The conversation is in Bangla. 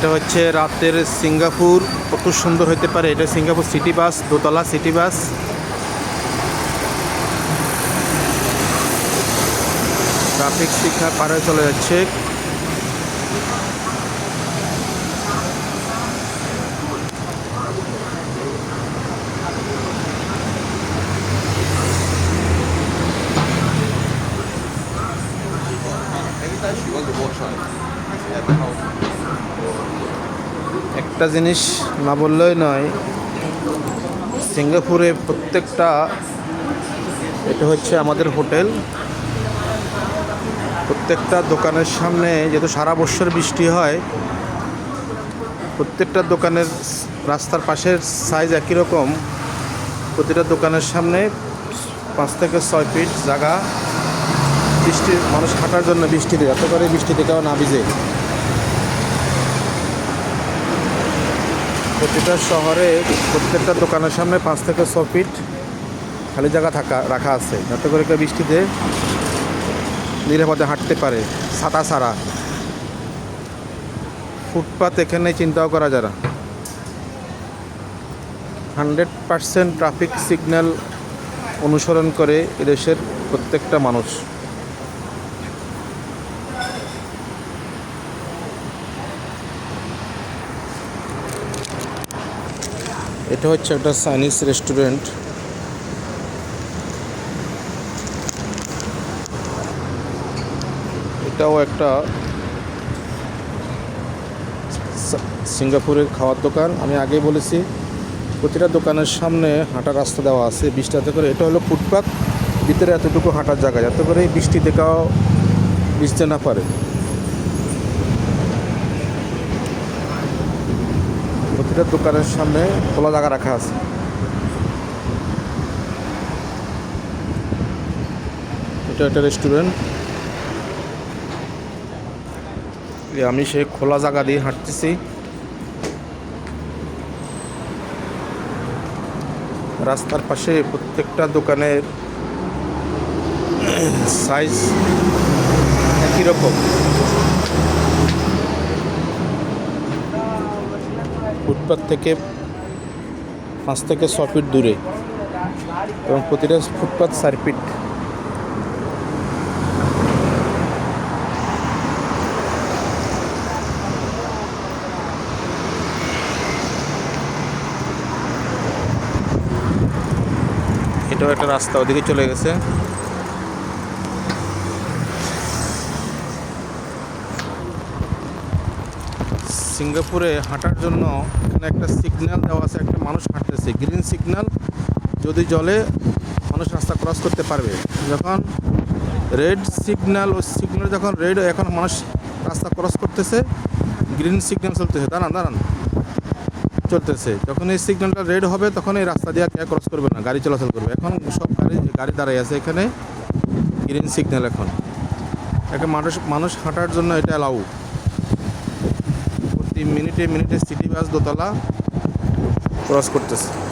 এটা হচ্ছে রাতের সিঙ্গাপুর। কত সুন্দর হতে পারে। এটা সিঙ্গাপুর সিটি বাস, দোতলা সিটি বাস। ট্রাফিক শিক্ষা পারে চলে যাচ্ছে। একটা জিনিস না বললেই নয়, সিঙ্গাপুরে প্রত্যেকটা, এটা হচ্ছে আমাদের হোটেল। প্রত্যেকটা দোকানের সামনে যেহেতু সারা বছর বৃষ্টি হয়, প্রত্যেকটা দোকানের রাস্তার পাশের সাইজ একই রকম। প্রতিটা দোকানের সামনে পাঁচ থেকে ছয় ফিট জায়গা। বৃষ্টি, মানুষ হাঁটার জন্য বৃষ্টিতে যাতে করে বৃষ্টিতে কেউ না ভিজে। প্রতিটা শহরে প্রত্যেকটা দোকানের সামনে পাঁচ থেকে ছ ফিট খালি জায়গা থাকা, রাখা আছে। যাতে করে কেউ বৃষ্টিতে নিরাপদে হাঁটতে পারে, ছাতা ছাড়া। ফুটপাত এখানে চিন্তাও করা যারা হান্ড্রেড পারসেন্ট ট্রাফিক সিগন্যাল অনুসরণ করে এদেশের প্রত্যেকটা মানুষ। এটা হচ্ছে একটা চাইনিজ রেস্টুরেন্ট। এটাও একটা সিঙ্গাপুরের খাওয়ার দোকান। আমি আগে বলেছি, প্রতিটা দোকানের সামনে হাঁটার রাস্তা দেওয়া আছে বৃষ্টিতে করে। এটা হলো ফুটপাত, ভিতরে এতটুকু হাঁটার জায়গা। যাতে করে বৃষ্টি দেখাও ভিজতে না পারে প্রতিটা দোকানের সামনে খোলা জায়গা রাখা আছে। এটা একটা রেস্টুরেন্ট আমি সে খোলা জায়গা দিয়ে হাঁটতেছি। রাস্তার পাশে প্রত্যেকটা দোকানের সাইজ একই রকম। ফুটপাথ থেকে পাঁচ থেকে ছ ফিট দূরে এবং প্রতিটা ফুটপাথ চার ফিট। এটাও একটা রাস্তা ওদিকে চলে গেছে। সিঙ্গাপুরে হাঁটার জন্য এখানে একটা সিগন্যাল দেওয়া আছে, একটা মানুষ হাঁটতেছে। গ্রিন সিগন্যাল যদি জলে মানুষ রাস্তা ক্রস করতে পারবে। যখন রেড সিগন্যাল ও সিগন্যাল যখন রেড এখন মানুষ রাস্তা ক্রস করতেছে গ্রিন সিগন্যাল চলতেছে। দাঁড়ান দাঁড়ান। চলতেছে। যখন এই সিগন্যালটা রেড হবে, তখন এই রাস্তা দিয়ে আর ক্রস করবে না। গাড়ি চলাচল করবে। এখন সব গাড়ি গাড়ি দাঁড়াই আছে এখানে। গ্রিন সিগন্যাল এখন। একে মানুষ মানুষ হাঁটার জন্য এটা অ্যালাউ মিনিটে মিনিটে সিটি বাস দোতলা ক্রস করতেছে।